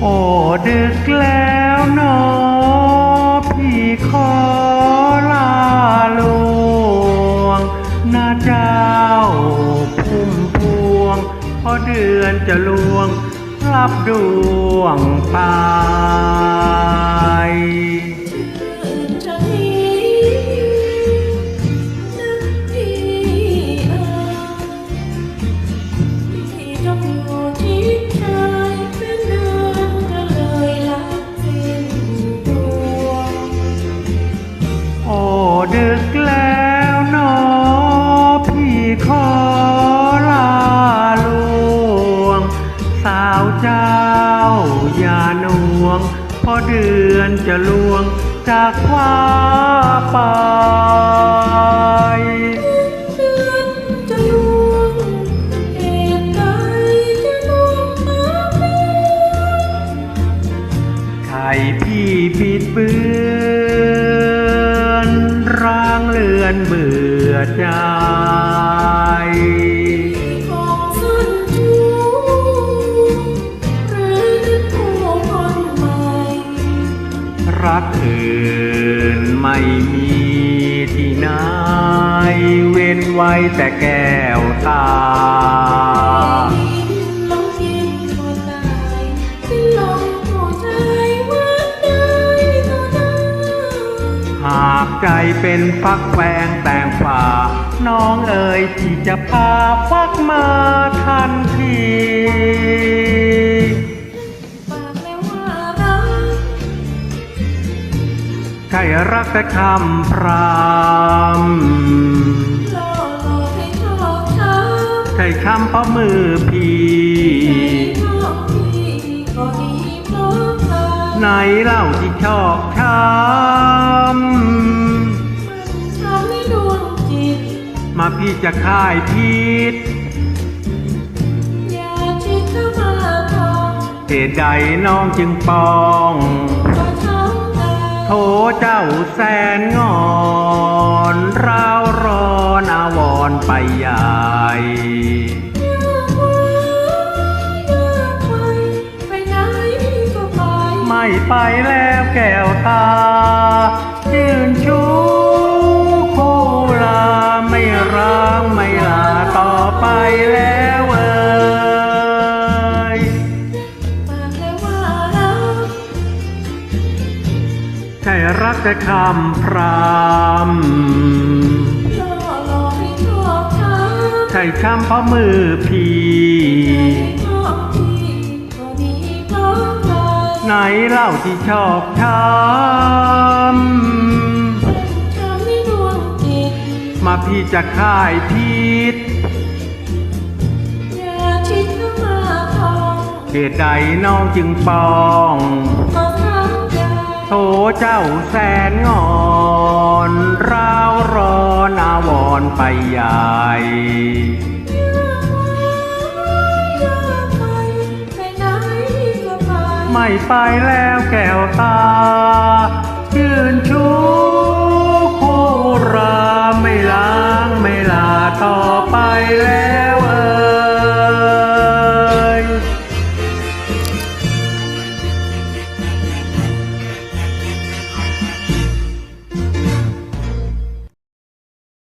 โอ้ดึกแล้วนอพี่ขอลาลวงนาเจ้าพุ่มพวงเพราะเดือนจะลวง รับดวงไปชื่นใจนึ พราะเดือนจะลวงจากฟ้าไปเดือนจะลวงเหตุใดจะลวงมาเพื่อใครพี่บิดเบือนร่างเลือนเบื่อใจ รักอื่นไม่มีที่ไหนเว้นไว้แต่แก้วตาลองกินก็ได้ที่ลงผู้ชายวัดใดก็ได้หากใจเป็นฟักแฟงแต่งฝ่า น้องเอ๋ยที่จะพาฟักมาทันที ช่รักแต่คำพรำล่อหลอกให้ชอบช้ใช่คำเพราะมือพี่ำชอบพี่ก็ดีเพราะใครไหนเล่าที่ชอบช้มันทำให้ดวงจิตำมาพี่จะค่ายพิษอย่าชิดเข้ามาทองเหตุใดน้องจึงปองก็ช้ำใจ โถเจ้าแสนงอนร้าวร้อนอาวรณ์ไปใหญ่อยากไปไปไหนก็ไปไม่ไปแล้วแก้วตา ใช่รักแต่คำพรำล่อหลอกให้ชอบช้ำใช่ช้ำเพราะมือพี่ชอบพี่ก็ดีเพราะใครไหนเล่าที่ชอบช้ทำให้ดวงจิตำมาพี่จะค่ายพิษอย่าชิดเข้ามาทองเหตุใดน้องจึงปองก็ช้ำใจโถ เจ้าแสนงอนร้าวร้อนอาวรณ์ไปใหญ่อยากไปไปไหนก็ไปไม่ไปแล้วแก้วตายืนชู